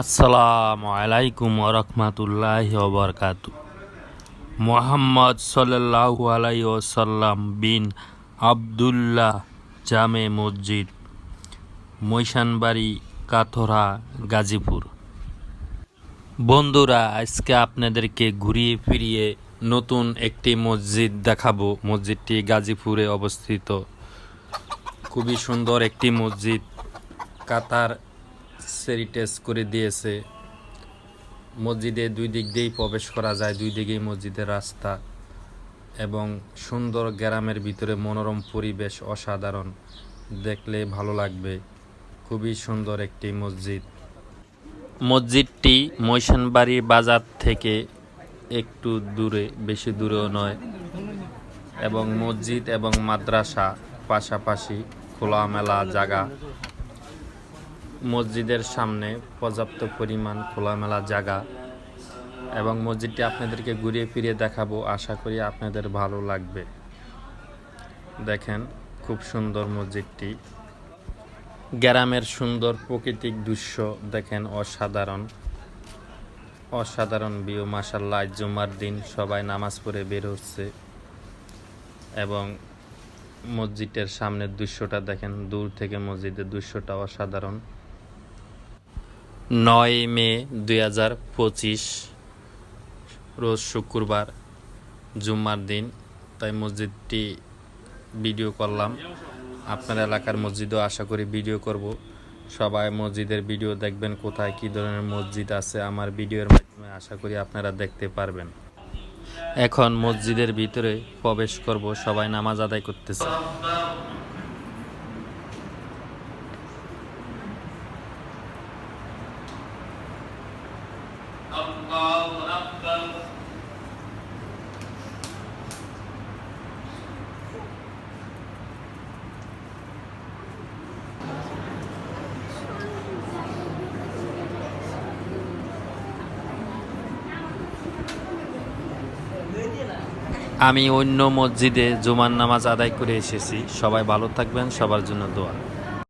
আসসালামু আলাইকুম রহমতুল্লাহ বরকাতু মোহাম্মদ সাল্লাল্লাহু আলাইহি ওসাল্লাম বিন আবদুল্লাহ জামে মসজিদ, মৈশানবাড়ি, কাথরা, গাজীপুর। বন্ধুরা, আজকে আপনাদেরকে ঘুরিয়ে ফিরিয়ে নতুন একটি মসজিদ দেখাবো। মসজিদটি গাজীপুরে অবস্থিত। খুবই সুন্দর একটি মসজিদ, কাতার সেরিটেজ করে দিয়েছে। মসজিদে দুই দিক দিয়েই প্রবেশ করা যায়, দুই দিকেই মসজিদের রাস্তা এবং সুন্দর গ্রামের ভিতরে মনোরম পরিবেশ অসাধারণ। দেখলে ভালো লাগবে। খুবই সুন্দর একটি মসজিদ। মসজিদটি মৈশানবাড়ি বাজার থেকে একটু দূরে, বেশি দূরেও নয় এবং মসজিদ এবং মাদ্রাসা পাশাপাশি খোলামেলা জায়গা। মসজিদের সামনে পর্যাপ্ত পরিমাণ খোলামেলা জায়গা এবং মসজিদটি আপনাদেরকে ঘুরিয়ে ফিরিয়ে দেখাবো, আশা করি আপনাদের ভালো লাগবে। দেখেন, খুব সুন্দর মসজিদটি। গ্রামের সুন্দর প্রাকৃতিক দৃশ্য, দেখেন, অসাধারণ। অসাধারণ বিও মাসাল্লাহ জুমার দিন, সবাই নামাজ পড়ে বের হচ্ছে। এবং মসজিদের সামনের দৃশ্যটা দেখেন, দূর থেকে মসজিদের দৃশ্যটা অসাধারণ। নয় মে দুই হাজার পঁচিশ, রোজ শুক্রবার, জুম্মার দিন, তাই মসজিদটি ভিডিও করলাম। আপনার এলাকার মসজিদও আশা করি ভিডিও করব। সবাই মসজিদের ভিডিও দেখবেন, কোথায় কী ধরনের মসজিদ আছে আমার ভিডিওর মাধ্যমে আশা করি আপনারা দেখতে পারবেন। এখন মসজিদের ভিতরে প্রবেশ করব, সবাই নামাজ আদায় করতেছে। আমি অন্য মসজিদে জুমার নামাজ আদায় করে এসেছি। সবাই ভালো থাকবেন সবার জন্য দোয়া।